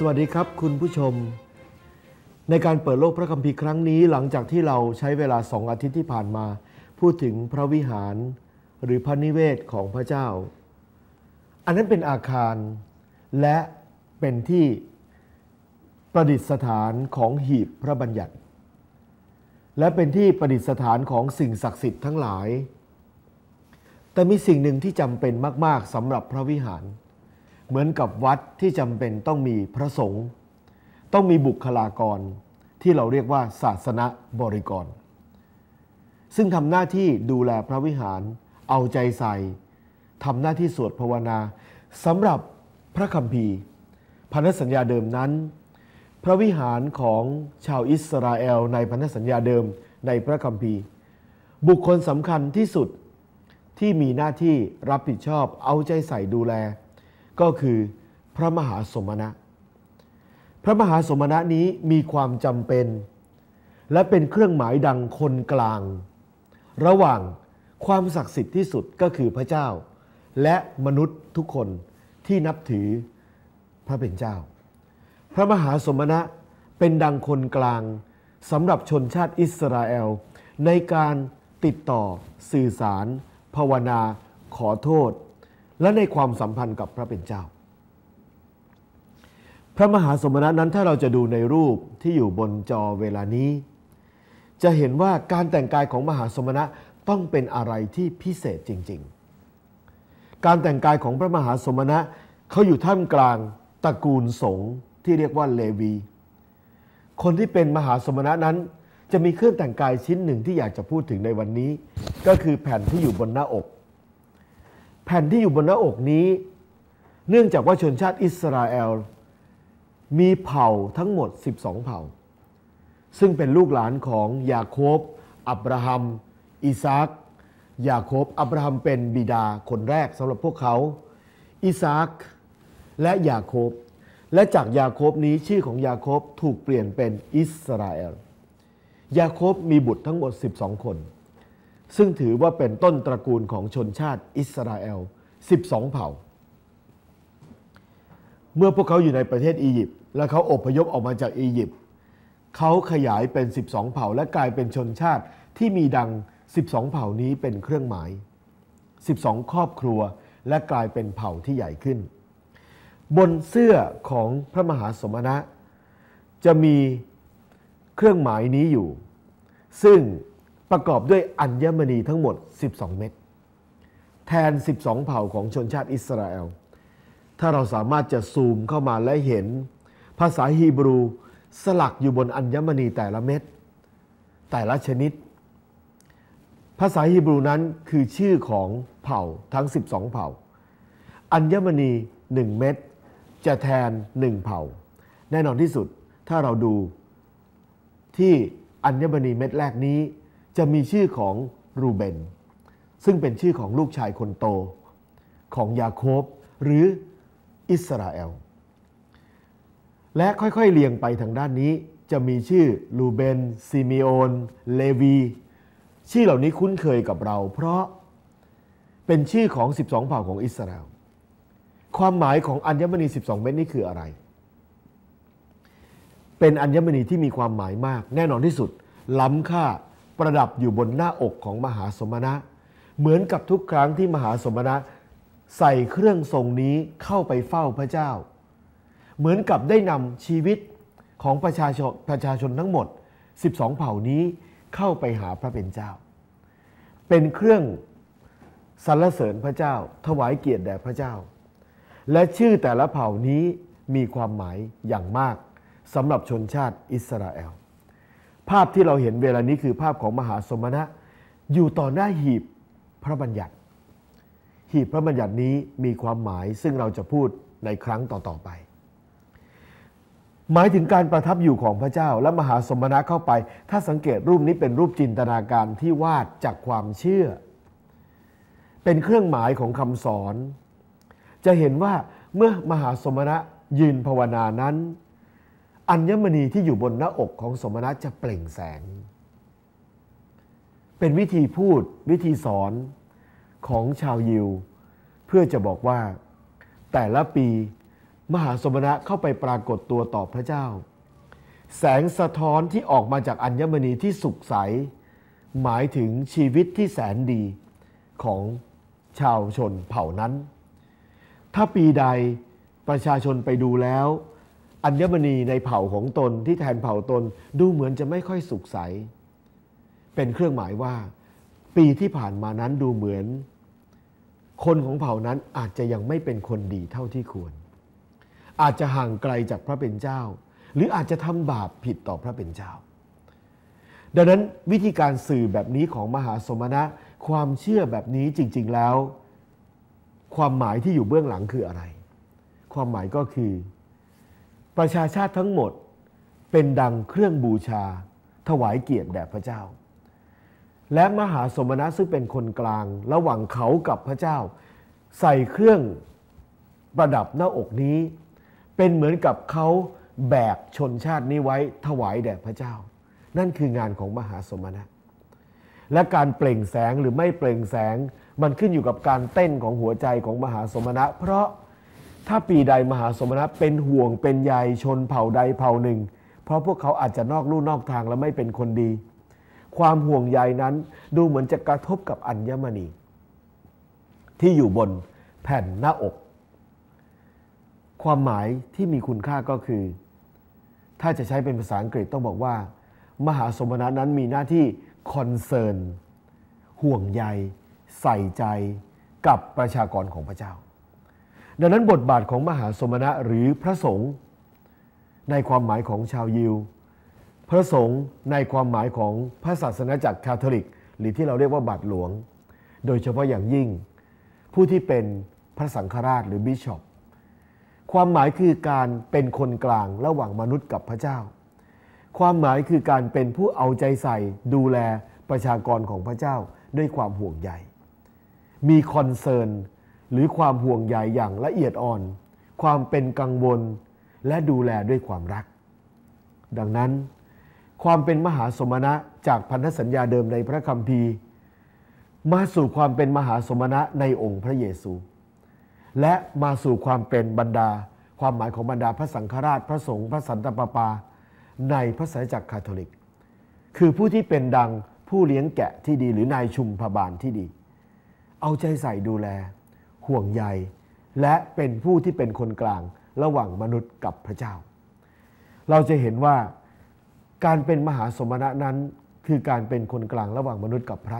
สวัสดีครับคุณผู้ชม ในการเปิดโลกพระคัมภีร์ครั้งนี้หลังจากที่เราใช้เวลาสองอาทิตย์ที่ผ่านมา พูดถึงพระวิหารหรือพระนิเวศของพระเจ้า อันนั้นเป็นอาคารและเป็นที่ประดิษฐานของหีบพระบัญญัติ และเป็นที่ประดิษฐานของสิ่งศักดิ์สิทธิ์ทั้งหลาย แต่มีสิ่งหนึ่งที่จำเป็นมาก ๆสำหรับพระวิหาร เหมือนกับวัดที่จำเป็นต้องมีพระสงฆ์ต้องมีบุคลากรที่เราเรียกว่าศาสนบริกร ซึ่งทำหน้าที่ดูแลพระวิหาร เอาใจใส่ทำหน้าที่สวดภาวนาสำหรับพระคัมภีร์พันธสัญญาเดิมนั้น พระวิหารของชาวอิสราเอลในพันธสัญญาเดิมในพระคัมภีร์ บุคคลสำคัญที่สุดที่มีหน้าที่รับผิดชอบเอาใจใส่ดูแล ก็คือพระมหาสมณะ พระมหาสมณะนี้มีความจำเป็น และเป็นเครื่องหมายดังคนกลาง ระหว่างความศักดิ์สิทธิ์ที่สุดก็คือพระเจ้า และมนุษย์ทุกคนที่นับถือพระเป็นเจ้า พระมหาสมณะเป็นดังคนกลางสำหรับชนชาติอิสราเอล ในการติดต่อสื่อสาร ภาวนา ขอโทษ และในความสัมพันธ์กับพระเป็นเจ้า พระมหาสมณะนั้นถ้าเราจะดูในรูปที่อยู่บนจอเวลานี้ จะเห็นว่าการแต่งกายของมหาสมณะต้องเป็นอะไรที่พิเศษจริง ๆ การแต่งกายของพระมหาสมณะเขาอยู่ท่ามกลางตระกูลสงฆ์ที่เรียกว่าเลวี คนที่เป็นมหาสมณะนั้นจะมีเครื่องแต่งกายชิ้นหนึ่งที่อยากจะพูดถึงในวันนี้ ก็คือแผ่นที่อยู่บนหน้าอก แผ่นที่อยู่บนหน้าอกนี้ เนื่องจากว่าชนชาติอิสราเอล มีเผ่าทั้งหมด 12 เผ่า ซึ่งเป็นลูกหลานของยาโคบ อับราฮัม อิซากยาโคบ อับราฮัมเป็นบิดาคนแรกสำหรับพวกเขา อิซากและยาโคบ และจากยาโคบนี้ชื่อของยาโคบถูกเปลี่ยนเป็นอิสราเอล ยาโคบมีบุตรทั้งหมด 12 คน ซึ่งถือว่าเป็นต้นตระกูลของชนชาติอิสราเอล 12 เผ่า เมื่อพวกเขาอยู่ในประเทศอียิปต์และเขาอพยพออกมาจากอียิปต์เขาขยายเป็น 12 เผ่า และกลายเป็นชนชาติที่มีดัง 12 เผ่านี้เป็นเครื่องหมาย 12 ครอบครัวและกลายเป็นเผ่าที่ใหญ่ขึ้น บนเสื้อของพระมหาสมณะ จะมีเครื่องหมายนี้อยู่ ซึ่ง ประกอบด้วยอัญมณีทั้งหมด 12 เม็ดแทน 12 เผ่าของชนชาติอิสราเอล ถ้าเราสามารถจะซูมเข้ามาและเห็น ภาษาฮีบรูสลักอยู่บนอัญมณีแต่ละเม็ดแต่ละชนิด ภาษาฮีบรูนั้นคือชื่อของเผ่าทั้ง 12 เผ่า อัญมณี 1 เม็ดจะแทน 1 เผ่า แน่นอนที่สุดถ้าเราดูที่อัญมณีเม็ดแรกนี้ จะมีชื่อของรูเบน ซึ่งเป็นชื่อของลูกชายคนโตของยาโคบหรืออิสราเอล และค่อยๆเรียงไปทางด้านนี้จะมีชื่อลูเบนซิมิโอนเลวี ชื่อเหล่านี้คุ้นเคยกับเรา เพราะเป็นชื่อของ 12 เผ่าของอิสราเอล ความหมายของอัญมณี 12 เม็ดนี้คืออะไร เป็นอัญมณีที่มีความหมายมาก แน่นอนที่สุด ล้ำค่า ประดับอยู่บนหน้าอกของมหาสมณะ เหมือนกับทุกครั้งที่มหาสมณะ ใส่เครื่องทรงนี้เข้าไปเฝ้าพระเจ้า เหมือนกับได้นำชีวิตของประชาชนประชาชนทั้งหมด 12 เผ่านี้เข้าไปหาพระเป็นเจ้า เป็นเครื่องสรรเสริญพระเจ้า ถวายเกียรติแด่พระเจ้า และชื่อแต่ละเผ่านี้มีความหมายอย่างมากสำหรับชนชาติอิสราเอล ภาพที่เราเห็นเวลานี้คือภาพของมหาสมณะ อยู่ต่อหน้าหีบพระบัญญัติ หีบพระบัญญัตินี้มีความหมายซึ่งเราจะพูดในครั้งต่อๆไป หมายถึงการประทับอยู่ของพระเจ้าและมหาสมณะเข้าไป ถ้าสังเกตรูปนี้เป็นรูปจินตนาการที่วาดจากความเชื่อ เป็นเครื่องหมายของคำสอน จะเห็นว่าเมื่อมหาสมณะยืนภาวนานั้น อัญมณีที่อยู่บนหน้าอกของสมณะจะเปล่งแสง เป็นวิธีพูดวิธีสอนของชาวยิว เพื่อจะบอกว่า แต่ละปีมหาสมณะเข้าไปปรากฏตัวต่อพระเจ้า แสงสะท้อนที่ออกมาจากอัญมณีที่สุขใส หมายถึงชีวิตที่แสนดีของชาวชนเผ่านั้น ถ้าปีใดประชาชนไปดูแล้ว อัญมณีในเผ่าของตนที่แทนเผ่าตนดูเหมือนจะไม่ค่อยสุขใส เป็นเครื่องหมายว่า ปีที่ผ่านมานั้นดูเหมือน คนของเผ่านั้นอาจจะยังไม่เป็นคนดีเท่าที่ควร อาจจะห่างไกลจากพระเป็นเจ้า หรืออาจจะทำบาปผิดต่อพระเป็นเจ้า ดังนั้นวิธีการสื่อแบบนี้ของมหาสมณะความเชื่อแบบนี้จริง ๆแล้ว ความหมายที่อยู่เบื้องหลังคืออะไร ความหมายก็คือ ประชาชาติทั้งหมดเป็นดังเครื่องบูชา ถวายเกียรติแด่พระเจ้า และมหาสมณะซึ่งเป็นคนกลาง ระหว่างเขากับพระเจ้า ใส่เครื่องประดับหน้าอกนี้ เป็นเหมือนกับเขาแบกชนชาตินี้ไว้ถวายแด่พระเจ้า นั่นคืองานของมหาสมณะ และการเปล่งแสงหรือไม่เปล่งแสง มันขึ้นอยู่กับการเต้นของหัวใจของมหาสมณะ เพราะ ถ้าปีใดมหาสมณะเป็นห่วงเป็นใยชนเผ่าใดเผ่าหนึ่ง เพราะพวกเขาอาจจะนอกลู่นอกทางและไม่เป็นคนดี ความห่วงใยนั้นดูเหมือนจะกระทบกับอัญมณี ที่อยู่บนแผ่นหน้าอก ความหมายที่มีคุณค่าก็คือ ถ้าจะใช้เป็นภาษาอังกฤษต้องบอกว่า มหาสมณะนั้นมีหน้าที่คอนเซิร์นห่วงใย ใส่ใจกับประชากรของพระเจ้า ดังนั้นบทบาทของมหาสมณะหรือพระสงฆ์ในความหมายของชาวยิว พระสงฆ์ในความหมายของพระศาสนาจักรคาทอลิก หรือที่เราเรียกว่าบาทหลวง โดยเฉพาะอย่างยิ่ง ผู้ที่เป็นพระสังฆราชหรือบิชอปความหมายคือการเป็นคนกลางระหว่างมนุษย์กับพระเจ้า ความหมายคือการเป็นผู้เอาใจใส่ดูแลประชากรของพระเจ้าด้วยความห่วงใยมีคอนเซิร์น หรือความห่วงใยอย่างละเอียดอ่อน ความเป็นกังวล และดูแลด้วยความรัก ดังนั้น ความเป็นมหาสมณะจากพันธสัญญาเดิมในพระคัมภีร์ มาสู่ความเป็นมหาสมณะในองค์พระเยซู และมาสู่ความเป็นบรรดา ความหมายของบรรดาพระสังฆราชพระสงฆ์พระสันตะปาปา ในพระสายจักรคาทอลิก คือผู้ที่เป็นดังผู้เลี้ยงแกะที่ดีหรือนายชุมพบาลที่ดี เอาใจใส่ดูแล ห่วงใย และเป็นผู้ที่เป็นคนกลางระหว่างมนุษย์กับพระเจ้า เราจะเห็นว่าการเป็นมหาสมณะนั้นคือการเป็นคนกลางระหว่างมนุษย์กับพระ